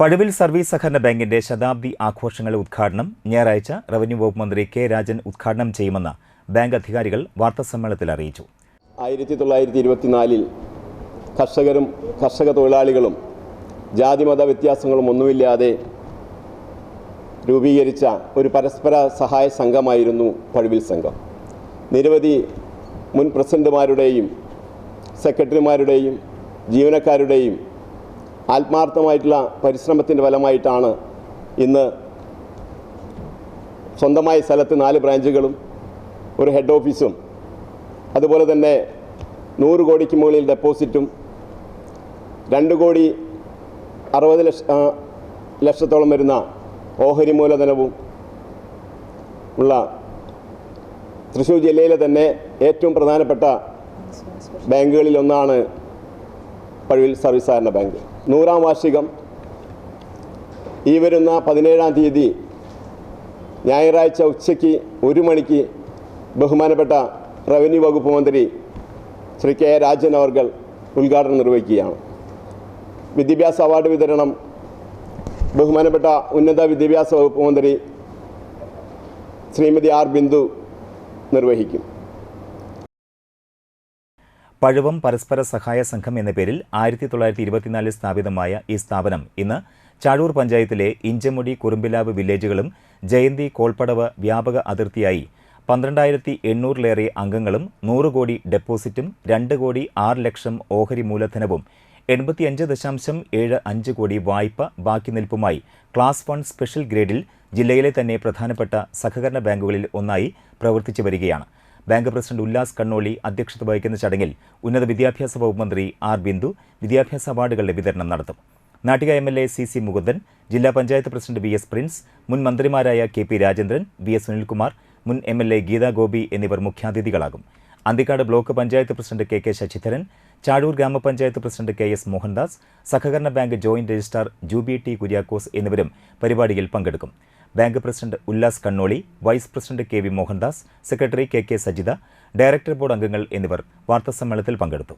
Pazhuvil service സഹകരണ ബാങ്കിന്റെ ശതാബ്ദി ആഘോഷങ്ങളുടെ ഉദ്ഘാടനം ഞായറാഴ്ച റവന്യൂ വകുപ്പ് മന്ത്രി കെ രാജൻ ഉദ്ഘാടനം ചെയ്യുമെന്ന് ബാങ്ക് അധികാരികൾ വാർത്താസമ്മേളനത്തിൽ അറിയിച്ചു. ആയിരത്തി തൊള്ളായിരത്തി ഇരുപത്തിനാലിൽ കർഷകരും കർഷക തൊഴിലാളികളും ജാതിമത വ്യത്യാസങ്ങളും ഒന്നുമില്ലാതെ രൂപീകരിച്ച ഒരു പരസ്പര സഹായ സംഘമായിരുന്നു പഴുവിൽ സംഘം. നിരവധി മുൻ പ്രസിഡന്റുമാരുടെയും സെക്രട്ടറിമാരുടെയും ജീവനക്കാരുടെയും ആത്മാർത്ഥമായിട്ടുള്ള പരിശ്രമത്തിന്റെ ഫലമായിട്ടാണ് ഇന്ന് സ്വന്തമായ സ്ഥലത്ത് നാല് ബ്രാഞ്ചുകളും ഒരു ഹെഡ് ഓഫീസും അതുപോലെ തന്നെ നൂറ് കോടിക്ക് മുകളിൽ ഡെപ്പോസിറ്റും രണ്ട് കോടി അറുപത് ലക്ഷ ലക്ഷത്തോളം വരുന്ന ഓഹരി മൂലധനവും ഉള്ള തൃശ്ശൂർ ജില്ലയിലെ തന്നെ ഏറ്റവും പ്രധാനപ്പെട്ട ബാങ്കുകളിൽ ഒന്നാണ് പഴുവിൽ സർവീസ് സഹകരണ ബാങ്ക് നൂറാം വാർഷികം ഈ വരുന്ന പതിനേഴാം തീയതി ഞായറാഴ്ച ഉച്ചയ്ക്ക് ഒരു മണിക്ക് ബഹുമാനപ്പെട്ട റവന്യൂ വകുപ്പ് മന്ത്രി ശ്രീ കെ രാജൻ അവർകൾ ഉദ്ഘാടനം നിർവഹിക്കുകയാണ്. വിദ്യാഭ്യാസ അവാർഡ് വിതരണം ബഹുമാനപ്പെട്ട ഉന്നത വിദ്യാഭ്യാസ വകുപ്പ് മന്ത്രി ശ്രീമതി ആർ ബിന്ദു നിർവഹിക്കും. പഴുവം പരസ്പര സഹായ സംഘം എന്ന പേരിൽ ആയിരത്തി തൊള്ളായിരത്തി ഇരുപത്തിനാലിൽ സ്ഥാപിതമായ ഈ സ്ഥാപനം ഇന്ന് ചാഴൂർ പഞ്ചായത്തിലെ ഇഞ്ചമുടി കുറുമ്പിലാവ് വില്ലേജുകളും ജയന്തി കോൾപ്പടവ് വ്യാപക അതിർത്തിയായി പന്ത്രണ്ടായിരത്തി എണ്ണൂറിലേറെ അംഗങ്ങളും നൂറ് കോടി ഡെപ്പോസിറ്റും രണ്ട് കോടി ആറ് ലക്ഷം ഓഹരി മൂലധനവും എൺപത്തിയഞ്ച് ദശാംശം ഏഴ് അഞ്ച് കോടി വായ്പ ബാക്കി നിൽപ്പുമായി ക്ലാസ് വൺ സ്പെഷ്യൽ ഗ്രേഡിൽ ജില്ലയിലെ തന്നെ പ്രധാനപ്പെട്ട സഹകരണ ബാങ്കുകളിൽ ഒന്നായി പ്രവർത്തിച്ചു വരികയാണ്. ബാങ്ക് പ്രസിഡന്റ് ഉല്ലാസ് കണ്ണോളി അധ്യക്ഷത വഹിക്കുന്ന ചടങ്ങിൽ ഉന്നത വിദ്യാഭ്യാസ വകുപ്പ് മന്ത്രി ആർ ബിന്ദു വിദ്യാഭ്യാസ അവാർഡുകളുടെ വിതരണം നടത്തും. Nattika M L A C C Mukundan ജില്ലാ panchayat president V S Prince മുൻ മന്ത്രിമാരായ K P Rajendran V S Sunilkumar മുൻ M L A Geetha Gopi എന്നിവർ മുഖ്യാതിഥികളാകും. Anthikad block panchayat president K K Sasidharan Chazhoor ഗ്രാമപഞ്ചായത്ത് president K S Mohandas സഹകരണ bank joint registrar Juby T Kuriakose എന്നിവരും പരിപാടിയിൽ പങ്കെടുക്കും. Bank president Ullas Kannoli vice president K V Mohandas secretary K K Sajitha director board അംഗങ്ങൾ എന്നിവർ വാർത്താസമ്മേളനത്തിൽ പങ്കെടുത്തു.